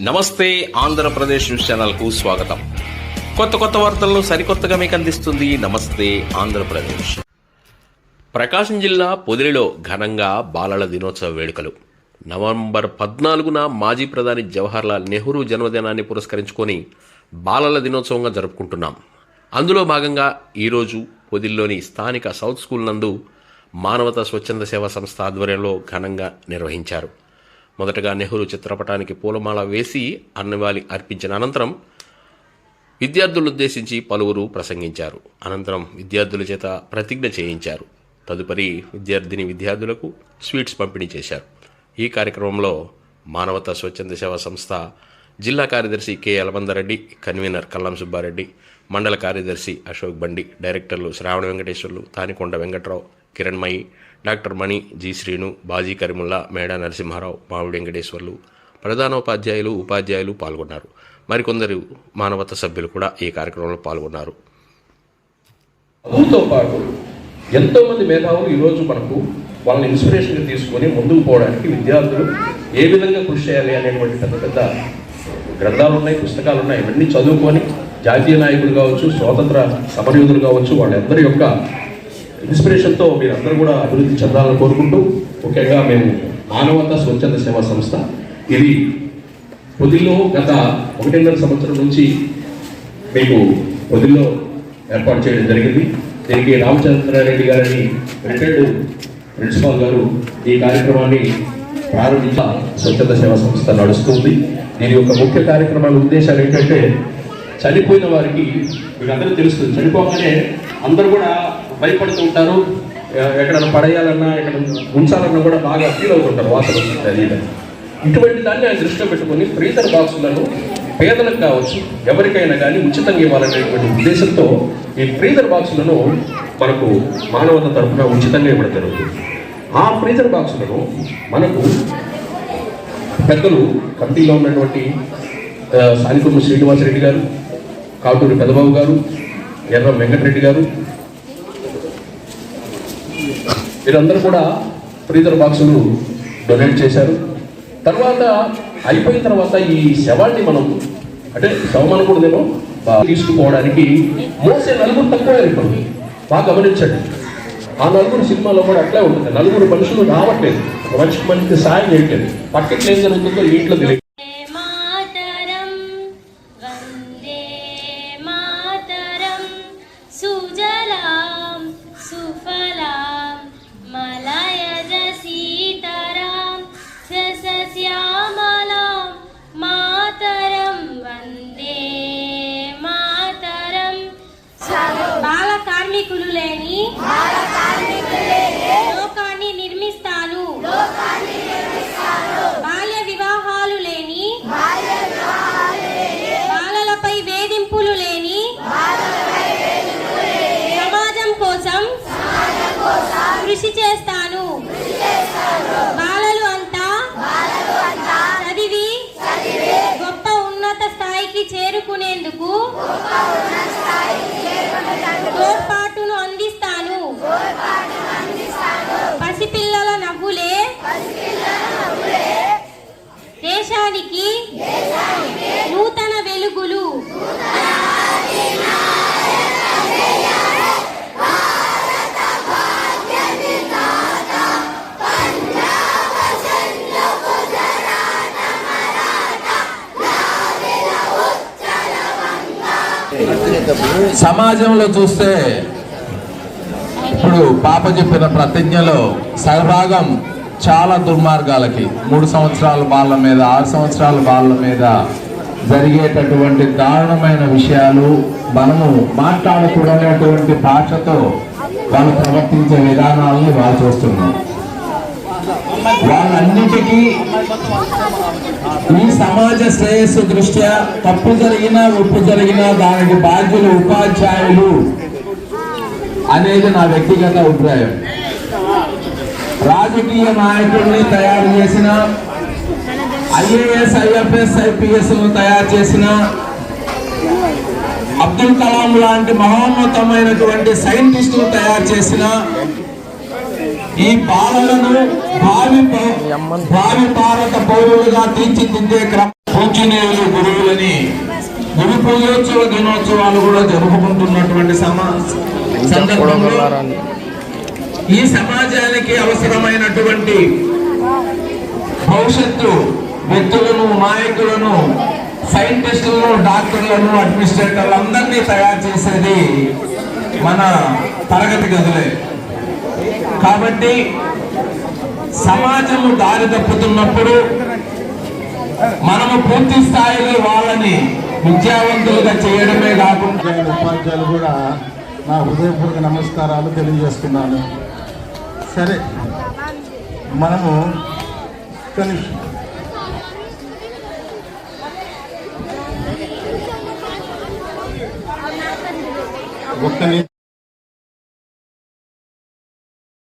నమస్తే ఆంధ్రప్రదేశ్ న్యూస్ ఛానల్కు స్వాగతం. కొత్త కొత్త వార్తలను సరికొత్తగా మీకు అందిస్తుంది నమస్తే ఆంధ్రప్రదేశ్. ప్రకాశం జిల్లా పొదిలిలో ఘనంగా బాలల దినోత్సవ వేడుకలు. నవంబర్ పద్నాలుగున మాజీ ప్రధాని జవహర్లాల్ నెహ్రూ జన్మదినాన్ని పురస్కరించుకొని బాలల దినోత్సవంగా జరుపుకుంటున్నాం. అందులో భాగంగా ఈరోజు పొదిల్లోని స్థానిక సౌత్ స్కూల్ నందు మానవతా స్వచ్ఛంద సేవా సంస్థ ఆధ్వర్యంలో ఘనంగా నిర్వహించారు. మొదటగా నెహ్రూ చిత్రపటానికి పూలమాల వేసి అన్నవాలి అర్పించిన అనంతరం విద్యార్థులను ఉద్దేశించి పలువురు ప్రసంగించారు. అనంతరం విద్యార్థుల చేత ప్రతిజ్ఞ చేయించారు. తదుపరి విద్యార్థిని విద్యార్థులకు స్వీట్స్ పంపిణీ చేశారు. ఈ కార్యక్రమంలో మానవతా స్వచ్ఛంద సేవా సంస్థ జిల్లా కార్యదర్శి కె యలమందరెడ్డి కన్వీనర్ కల్లం సుబ్బారెడ్డి మండల కార్యదర్శి అశోక్ బండి డైరెక్టర్లు శ్రావణ వెంకటేశ్వర్లు తానికొండ వెంకట్రావు కిరణ్మయి డాక్టర్ మణి జి శ్రీను బాజీ కరిముల్లా మేడా నరసింహారావు మామిడి వెంకటేశ్వర్లు ప్రధానోపాధ్యాయులు ఉపాధ్యాయులు పాల్గొన్నారు. మరికొందరు మానవత సభ్యులు కూడా ఈ కార్యక్రమంలో పాల్గొన్నారు. చదువుతో పాటు ఎంతోమంది మేధావులు ఈరోజు మనకు వాళ్ళని ఇన్స్పిరేషన్ తీసుకొని ముందుకు పోవడానికి విద్యార్థులు ఏ విధంగా కృషి చేయాలి అనేటువంటి పెద్ద పెద్ద గ్రంథాలు ఉన్నాయి పుస్తకాలు ఉన్నాయి ఇవన్నీ చదువుకొని జాతీయ నాయకులు కావచ్చు స్వాతంత్ర సమరయోధులు కావచ్చు వాళ్ళందరి యొక్క ఇన్స్పిరేషన్తో మీరందరూ కూడా అభివృద్ధి చెందాలని కోరుకుంటూ ముఖ్యంగా మేము మానవత స్వచ్ఛంద సేవా సంస్థ. ఇది పొదిలో గత ఒకటిన్నర సంవత్సరం నుంచి మీకు పొదిలో ఏర్పాటు చేయడం జరిగింది. దీనికి రామచంద్రారెడ్డి గారిని రిటైర్డ్ ప్రిన్సిపాల్ గారు ఈ కార్యక్రమాన్ని ప్రారంభించ స్వచ్ఛంద సేవా సంస్థ నడుస్తుంది. దీని యొక్క ముఖ్య కార్యక్రమాల ఉద్దేశాలు ఏంటంటే చనిపోయిన వారికి మీకు అందరూ తెలుస్తుంది చనిపోగానే అందరూ కూడా భయపడుతూ ఉంటారు. ఎక్కడైనా పడేయాలన్నా ఎక్కడ ఉంచాలన్నా కూడా బాగా ఫీల్ అవుతుంటారు వాసన వస్తుంది ఇటువంటి దాన్ని ఆయన దృష్టిలో పెట్టుకొని ఫ్రీజర్ బాక్సులను పేదలకు కావచ్చు ఎవరికైనా కానీ ఉచితంగా ఇవ్వాలనేటువంటి ఉద్దేశంతో ఈ ఫ్రీజర్ బాక్సులను మనకు మానవత తరఫున ఉచితంగా ఇవ్వడం జరుగుతుంది. ఆ ఫ్రీజర్ బాక్సులను మనకు పెద్దలు కమిటీలో ఉన్నటువంటి ఆ, సానికుర్మ శ్రీనివాసరెడ్డి గారు కాటూరి పెదబాబు గారు ఎర్ర వెంకటరెడ్డి గారు వీరందరూ కూడా ఫ్రీజర్ బాక్సులు డొనేట్ చేశారు. తర్వాత అయిపోయిన తర్వాత ఈ శవాన్ని మనం అంటే శవం అనకూడదేమో బా- తీసుకుపోవడానికి మోసే నలుగురు తక్కువ ఇప్పుడు బాగా గమనించండి. ఆ నలుగురు సినిమాలో కూడా అట్లే ఉంటుంది. నలుగురు మనుషులు రావట్లేదు. ఒక మనిషికి మనిషికి సాయం చేయట్లేదు. పక్కకి ఏం జరుగుతుందో ఇంట్లో తెలియదు లోకాన్ని నిర్మిస్తాను బాల్య వివాహాలు లేని బాలలపై వేధింపులు లేని సమాజం కోసం కృషి చేస్తాను బాలలు అంతా చదివి గొప్ప ఉన్నత స్థాయికి చేరుకునేందుకు సమాజంలో చూస్తే ఇప్పుడు పాప చెప్పిన ప్రతిజ్ఞలో సగభాగం చాలా దుర్మార్గాలకి మూడు సంవత్సరాల బాళ్ళ మీద ఆరు సంవత్సరాల బాళ్ళ మీద జరిగేటటువంటి దారుణమైన విషయాలు మనము మాట్లాడకూడనటువంటి భాషతో వాళ్ళు ప్రవర్తించే విధానాలని వాళ్ళు చూస్తున్నాం వాళ్ళన్నిటికీ ఈ సమాజ శ్రేయస్సు దృష్ట్యా తప్పు జరిగినా ఒప్పు జరిగినా దానికి బాధ్యులు ఉపాధ్యాయులు అనేది నా వ్యక్తిగత అభిప్రాయం. రాజకీయ నాయకుల్ని తయారు చేసిన ఐఏఎస్ ఐఎఫ్ఎస్ ఐపీఎస్ తయారు చేసిన అబ్దుల్ కలాం లాంటి మహోన్నతమైనటువంటి సైంటిస్టులు తయారు చేసిన ఈ బాలలను భావి భావి భారత పౌరులుగా తీర్చిదిద్దే క్రమ పూజనీయులు గురువులని గురు పూజోత్సవ దినోత్సవాలు కూడా జరుపుకుంటున్నటువంటి సమా సందర్భంలో ఈ సమాజానికి అవసరమైనటువంటి భవిష్యత్తు వ్యక్తులను నాయకులను సైంటిస్టులను డాక్టర్లను అడ్మినిస్ట్రేటర్లు అందరినీ తయారు చేసేది మన తరగతి గదులే. కాబట్టి సమాజము దారి తప్పుతున్నప్పుడు మనము పూర్తి స్థాయిలో వాళ్ళని విద్యావంతులుగా చేయడమే కాకుండా ఉపాధ్యాయులు ఉపాధ్యాయులు కూడా నా హృదయపూర్వక నమస్కారాలు తెలియజేస్తున్నాను. సరే మనము కొన్ని ఒక్క